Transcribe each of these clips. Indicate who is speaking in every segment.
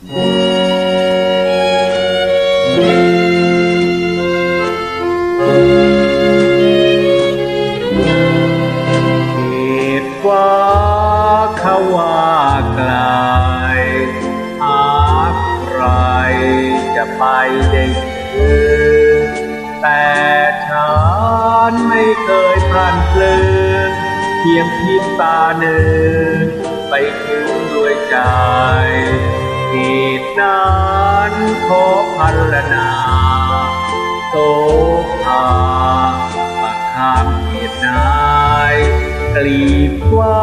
Speaker 1: ไกลหาใครจะไปได้ถึงแต่ฉันไม่เคยพลันเพลินเพียงพริบตาหนึ่งไปถึงด้วยใจ นั้นขอพัลนาโสภาประทานเหตุนายกลีบว่า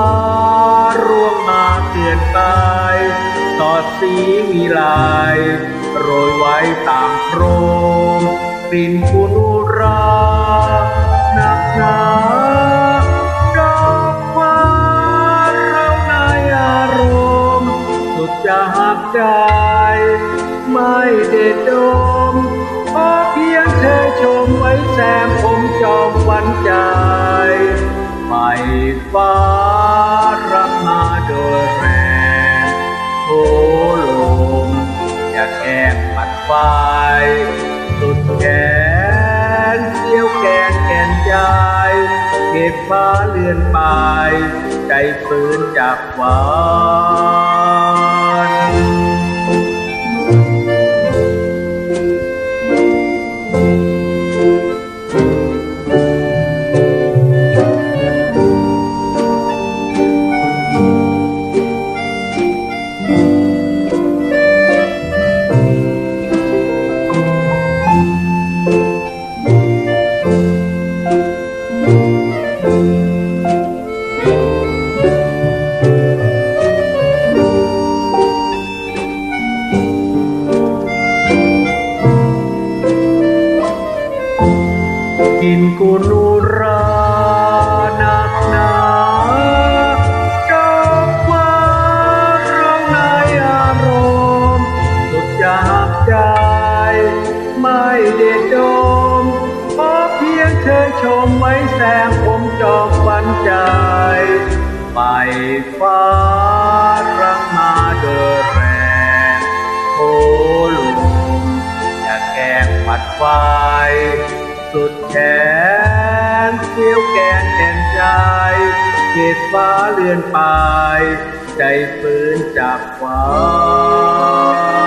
Speaker 1: ร่วงมาเตือนกายสอดสีมีลาย โรยไว้ตามโพรงกลิ่นกุนุราหนักหนาดอกฟ้าเราในอารมณ์สุดจะหักใจ ไม่เด็ดดมขอเพียงเธอชมไว้แซมผมจอมหวันใจ ไม่ฟ้ารับมาโดยแรงโอ้ลมอย่าแก้ปัดไฟสุดแขนเสี้ยวแกนแกนใจเก็บฟ้าเลื่อนไป ใจฝืนจากวา ชมไว้แซมผมจอมฝันใจ ไปฟ้ารักมาโดยแรงโอลุงอย่าแกงปัดไฟสุดแขนเสี้ยวแกนแก่นใจเกตฟ้าเลื่อนไป ใจฟื้นจากหวาน